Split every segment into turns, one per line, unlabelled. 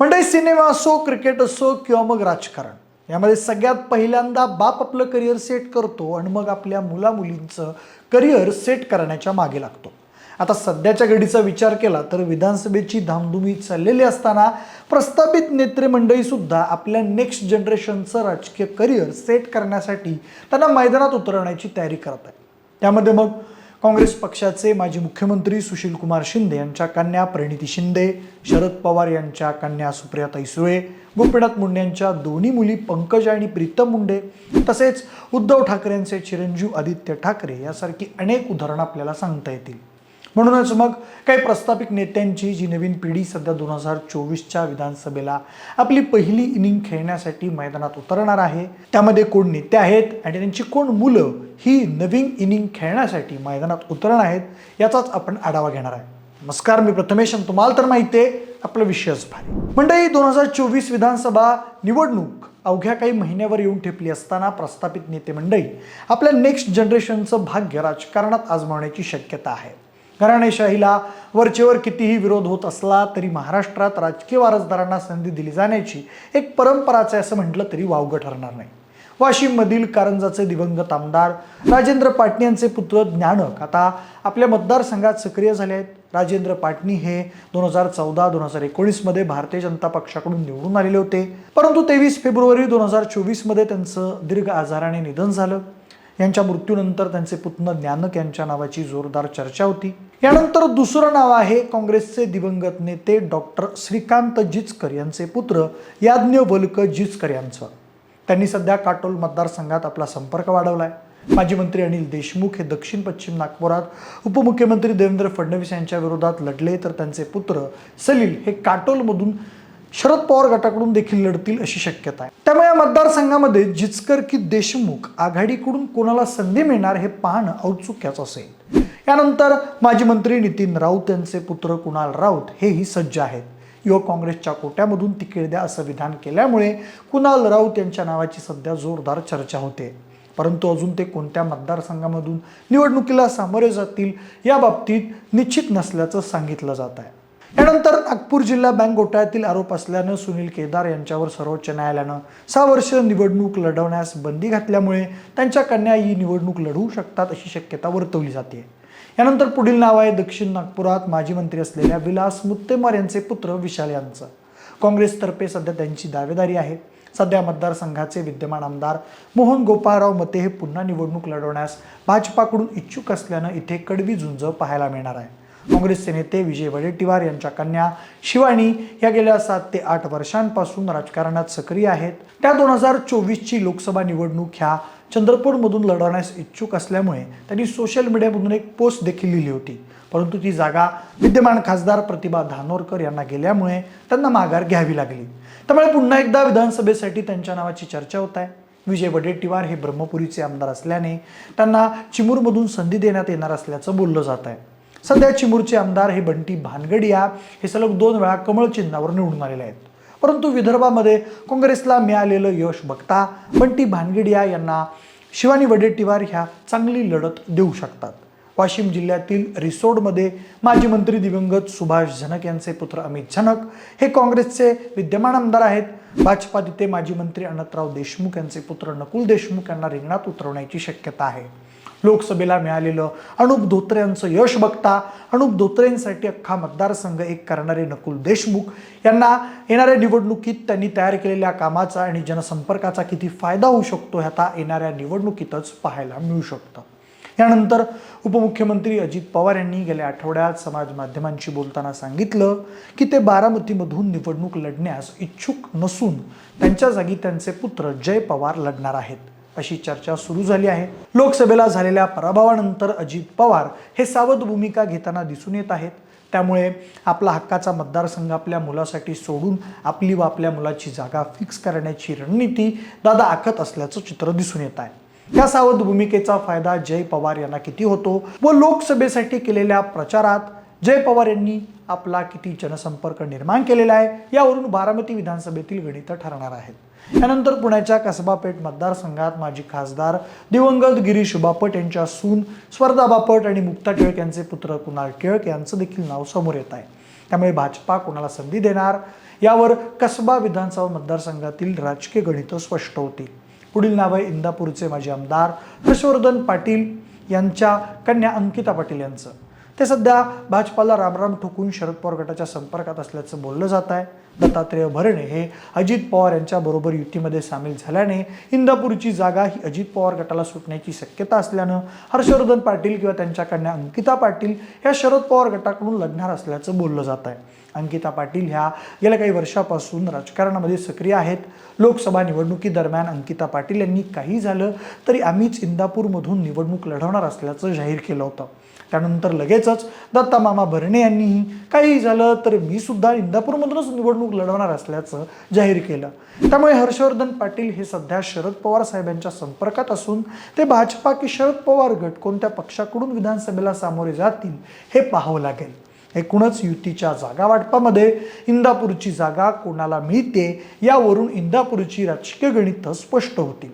म्हणजे सिनेमा असो क्रिकेट असो किंवा मग राजकारण यामध्ये सगळ्यात पहिल्यांदा बाप आपलं करिअर सेट करतो आणि मग आपल्या मुलामुलींचं करिअर सेट करण्याच्या मागे लागतो. आता सध्याच्या घडीचा विचार केला तर विधानसभेची धामधुमी चाललेली असताना प्रस्थापित नेते मंडळीसुद्धा आपल्या नेक्स्ट जनरेशनचं राजकीय करिअर सेट करण्यासाठी त्यांना मैदानात उतरवण्याची तयारी करत आहे त्यामध्ये मग काँग्रेस पक्षाचे माजी मुख्यमंत्री सुशीलकुमार शिंदे यांच्या कन्या प्रणिती शिंदे शरद पवार यांच्या कन्या सुप्रियाताई सुळे गोपीनाथ मुंडे यांच्या दोन्ही मुली पंकजा आणि प्रीतम मुंडे तसेच उद्धव ठाकरेंचे चिरंजीव आदित्य ठाकरे यासारखी अनेक उदाहरणं आपल्याला सांगता येतील. म्हणूनच मग काही प्रस्थापित नेत्यांची जी नवीन पिढी सध्या दोन हजार चोवीसच्या विधानसभेला आपली पहिली इनिंग खेळण्यासाठी मैदानात उतरणार आहे त्यामध्ये कोण नेते आहेत आणि त्यांची कोण मुलं ही नवीन इनिंग खेळण्यासाठी मैदानात उतरणार आहेत याचाच आपण आढावा घेणार आहे. नमस्कार मी प्रथमेश आणि तुम्हाला तर माहिती आहे आपलं विषयच भारी. मंडळी दोन हजार चोवीस विधानसभा निवडणूक अवघ्या काही महिन्यावर येऊन ठेपली असताना प्रस्थापित नेते मंडळी आपल्या नेक्स्ट जनरेशनचं भाग्य राजकारणात आजमावण्याची शक्यता आहे. घराणेशाहीला वरचेवर कितीही विरोध होत असला तरी महाराष्ट्रात राजकीय वारसदारांना संधी दिली जाण्याची एक परंपराच आहे असं म्हटलं तरी वावगं ठरणार नाही. वाशिममधील कारंजाचे दिवंगत आमदार राजेंद्र पाटणी यांचे पुत्र ज्ञानक आता आपल्या मतदारसंघात सक्रिय झाले आहेत. राजेंद्र पाटणी हे दोन हजार चौदा दोन हजार एकोणीसमध्ये भारतीय जनता पक्षाकडून निवडून आलेले होते. परंतु तेवीस फेब्रुवारी दोन हजार चोवीसमध्ये त्यांचं दीर्घ आजाराने निधन झालं. यांच्या मृत्यूनंतर त्यांचे पुत्र ज्ञानक यांच्या नावाची जोरदार चर्चा होती. यानंतर दुसरं नाव आहे काँग्रेसचे दिवंगत नेते डॉक्टर श्रीकांत जिचकर यांचे पुत्र याज्ञवल्क जिचकर यांचं. त्यांनी सध्या काटोल मतदारसंघात आपला संपर्क वाढवलाय. माजी मंत्री अनिल देशमुख हे दक्षिण पश्चिम नागपुरात उपमुख्यमंत्री देवेंद्र फडणवीस यांच्या विरोधात लढले तर त्यांचे पुत्र सलील हे काटोलमधून शरद पवार गटाकडून देखील लढतील अशी शक्यता आहे. त्यामुळे या मतदारसंघामध्ये जिचकर की देशमुख आघाडीकडून कोणाला संधी मिळणार हे पाहणं औत्सुक्याच असेल. यानंतर माजी मंत्री नितीन राऊत यांचे पुत्र कुणाल राऊत हेही सज्ज आहेत. युवक काँग्रेसच्या कोट्यामधून तिकीट द्या असं विधान केल्यामुळे कुणाल राऊत यांच्या नावाची सध्या जोरदार चर्चा होते. परंतु अजून ते कोणत्या मतदारसंघामधून निवडणुकीला सामोरे जातील या बाबतीत निश्चित नसल्याचं सांगितलं जात आहे. यानंतर नागपूर जिल्हा बँक घोटाळ्यातील आरोप असल्यानं सुनील केदार यांच्यावर सर्वोच्च न्यायालयानं सहा वर्ष निवडणूक लढवण्यास बंदी घातल्यामुळे त्यांच्या कन्या ही निवडणूक लढवू शकतात अशी शक्यता वर्तवली जाते. यानंतर पुढील नाव आहे दक्षिण नागपुरात माजी मंत्री असलेल्या विलास मुत्तेमर यांचे पुत्र विशाल यांचं. काँग्रेसतर्फे सध्या त्यांची दावेदारी आहे. सध्या मतदारसंघाचे विद्यमान आमदार मोहन गोपाळराव मते हे पुन्हा निवडणूक लढवण्यास भाजपाकडून इच्छुक असल्यानं इथे कडवी झुंज पाहायला मिळणार आहे. काँग्रेसचे नेते विजय वडेट्टीवार यांच्या कन्या शिवानी या गेल्या सात ते आठ वर्षांपासून राजकारणात सक्रिय आहेत. त्या दोन हजार चोवीसची लोकसभा निवडणूक ह्या चंद्रपूरमधून लढवण्यास इच्छुक असल्यामुळे त्यांनी सोशल मीडियामधून एक पोस्ट देखील लिहिली होती. परंतु ती जागा विद्यमान खासदार प्रतिभा धानोरकर यांना गेल्यामुळे त्यांना माघार घ्यावी लागली. त्यामुळे पुन्हा एकदा विधानसभेसाठी त्यांच्या नावाची चर्चा होत आहे. विजय वडेट्टीवार हे ब्रह्मपुरीचे आमदार असल्याने त्यांना चिमूरमधून संधी देण्यात येणार असल्याचं बोललं जात आहे. सध्या चिमूरचे आमदार हे बंटी भानगडिया हे सलग दोन वेळा कमळ चिन्हावर निवडून आलेले आहेत. परंतु विदर्भामध्ये काँग्रेसला मिळालेलं यश बघता बंटी भानगडिया यांना शिवानी वडेट्टीवार ह्या चांगली लढत देऊ शकतात. वाशिम जिल्ह्यातील रिसोडमध्ये माजी मंत्री दिवंगत सुभाष झनक यांचे पुत्र अमित झनक हे काँग्रेसचे विद्यमान आमदार आहेत. भाजपा तिथे माजी मंत्री अनंतराव देशमुख यांचे पुत्र नकुल देशमुख यांना रिंगणात उतरवण्याची शक्यता आहे. लोकसभेला मिळालेलं अनुप धोत्रे यांचं यश बघता अनुप धोत्रेंसाठी अख्खा मतदारसंघ एक करणारे नकुल देशमुख. यांना येणाऱ्या निवडणुकीत त्यांनी तयार केलेल्या कामाचा आणि जनसंपर्काचा किती फायदा होऊ शकतो आता येणाऱ्या निवडणुकीतच पाहायला मिळू शकतं. यानंतर उपमुख्यमंत्री अजित पवार यांनी गेल्या आठवड्यात समाज माध्यमांशी बोलताना सांगितलं की ते बारामतीमधून निवडणूक लढण्यास इच्छुक नसून त्यांच्या जागी त्यांचे पुत्र जय पवार लढणार आहेत. अशी चर्चा सुरू झाली आहे. लोकसभेला झालेल्या पराभवानंतर अजित पवार हे सावध भूमिका घेताना दिसून येत आहेत. त्यामुळे आपला हक्काचा मतदारसंघ आपल्या मुलासाठी सोडून आपली व आपल्या मुलाची जागा फिक्स करण्याची रणनीती दादा आखत असल्याचं चित्र दिसून येत आहे. या सावध भूमिकेचा फायदा जय पवार यांना किती होतो व लोकसभेसाठी केलेल्या प्रचारात जय पवार यांनी आपला किती जनसंपर्क निर्माण केलेला आहे यावरून बारामती विधानसभेतील गणितं ठरणार आहेत. यानंतर पुण्याच्या कसबा पेठ मतदारसंघात माजी खासदार दिवंगत गिरीश बापट यांच्या सून स्पर्धा बापट आणि मुक्ता टिळक यांचे पुत्र कुणाल टिळक यांचं देखील नाव समोर येत आहे. त्यामुळे भाजपा कोणाला संधी देणार? यावर कसबा विधानसभा मतदारसंघातील राजकीय गणितं स्पष्ट होतील पुढील नाव आहे इंदापूरचे माजी आमदार हर्षवर्धन पाटील यांच्या कन्या अंकिता पाटील यांचं. ते सध्या भाजपाला रामराम ठोकून शरद पवार गटाच्या संपर्कात असल्याचं बोललं जात आहे. दत्तात्रेय भरणे हे अजित पवार यांच्याबरोबर युतीमध्ये सामील झाल्याने इंदापूरची जागा ही अजित पवार गटाला सुटण्याची शक्यता असल्यानं हर्षवर्धन पाटील किंवा त्यांच्या कन्या अंकिता पाटील ह्या शरद पवार गटाकडून लढणार असल्याचं बोललं जात आहे. अंकिता पाटील ह्या गेल्या काही वर्षापासून राजकारणामध्ये सक्रिय आहेत. लोकसभा निवडणुकीदरम्यान अंकिता पाटील यांनी काही झालं तरी आम्हीच इंदापूरमधून निवडणूक लढवणार असल्याचं जाहीर केलं होतं. त्यानंतर लगेचच दत्ता मामा भरणे यांनीही काही झालं तर मी सुद्धा इंदापूरमधूनच निवडणूक लढवणार असल्याचं जाहीर केलं. त्यामुळे हर्षवर्धन पाटील हे सध्या शरद पवार साहेबांच्या संपर्कात असून ते भाजपा की शरद पवार गट कोणत्या पक्षाकडून विधानसभेला सामोरे जातील हे पाहावं लागेल. एकूणच युतीच्या जागा वाटपामध्ये इंदापूरची जागा कोणाला मिळते यावरून इंदापूरची राजकीय गणितं स्पष्ट होतील.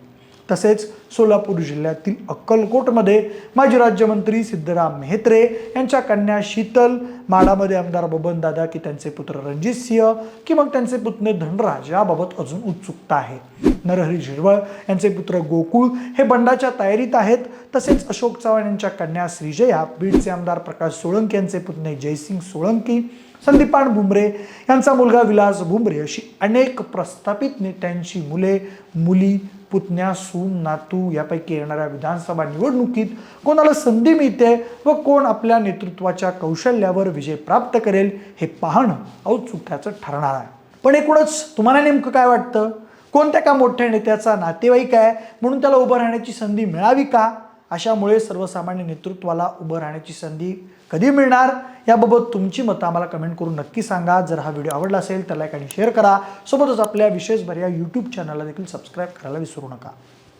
तसेच सोलापूर जिल्ह्यातील अक्कलकोटमध्ये माजी राज्यमंत्री सिद्धराम मेहत्रे यांच्या कन्या शीतल माडामध्ये आमदार बबन दादा की त्यांचे पुत्र रणजित सिंह की मग त्यांचे पुतणे धनराज याबाबत अजून उत्सुकता आहे. नरहरी झिरवळ यांचे पुत्र गोकुळ हे बंडाच्या तयारीत आहेत. तसेच अशोक चव्हाण यांच्या कन्या श्रीजया बीडचे आमदार प्रकाश सोळंकी यांचे पुतणे जयसिंग सोळंकी संदीपान बुमरे यांचा मुलगा विलास बुमरे अशी अनेक प्रस्थापित नेत्यांची मुले मुली पुतण्या सून नातू यापैकी येणाऱ्या विधानसभा निवडणुकीत कोणाला संधी मिळते व कोण आपल्या नेतृत्वाच्या कौशल्यावर विजय प्राप्त करेल हे पाहणं औत्सुक्याचं ठरणार आहे. पण एकूणच तुम्हाला नेमकं काय वाटतं? कोणत्या का मोठ्या नेत्याचा नातेवाईक आहे? म्हणून त्याला उभं राहण्याची संधी मिळावी का? अशामुळे सर्वसामान्य नेतृत्वाला उभं राहण्याची संधी कधी मिळणार? याबाबत तुमची मतं आम्हाला कमेंट करून नक्की सांगा. जर हा व्हिडिओ आवडला असेल तर लाईक आणि शेअर करा. सोबतच आपल्या विशेषभर या यूट्यूब चॅनलला देखील सबस्क्राईब करायला विसरू नका.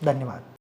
धन्यवाद.